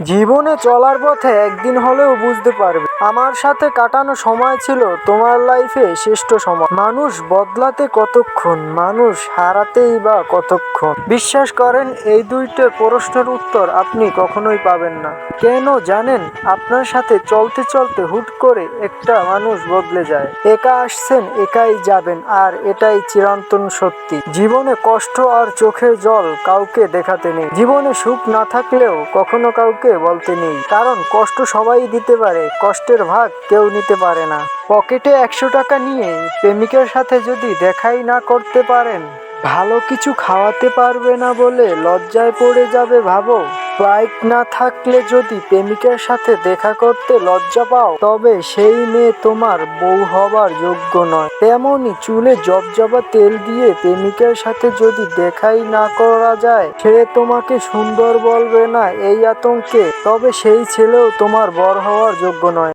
জীবনে চলার পথে একদিন হলেও বুঝতে পারবে। আমার সাথে কাটানো সময় ছিল তোমার লাইফে শ্রেষ্ঠ সময়। মানুষ বদলাতে কতক্ষণ? মানুষ হারাতেই বা কতক্ষণ? বিশ্বাস করেন, এই দুইটা প্রশ্নের উত্তর আপনি কখনোই পাবেন না। কেন জানেন, আপনার সাথে চলতে চলতে হুট করে একটা মানুষ বদলে যায়। একা আসছেন, একাই যাবেন, আর এটাই চিরন্তন সত্যি। জীবনে কষ্ট আর চোখের জল কাউকে দেখাতে নেই। জীবনে সুখ না থাকলেও কখনো কাউকে বলতে নেই। কারণ কষ্ট সবাই দিতে পারে, কষ্টের ভাগ কেউ নিতে পারে না। পকেটে একশো টাকা নিয়ে প্রেমিকের সাথে যদি দেখাই না করতে পারেন, ভালো কিছু খাওয়াতে পারবে না বলে লজ্জায় পড়ে যাবে ভাবো। বাইক না থাকলে যদি প্রেমিকের সাথে দেখা করতে লজ্জা পাও, তবে সেই মেয়ে তোমার বউ হবার যোগ্য নয়। তেমনি চুলে জবজবা তেল দিয়ে প্রেমিকের সাথে যদি দেখাই না করা যায়, সে তোমাকে সুন্দর বলবে না এই আতঙ্কে, তবে সেই ছেলেও তোমার বর হওয়ার যোগ্য নয়।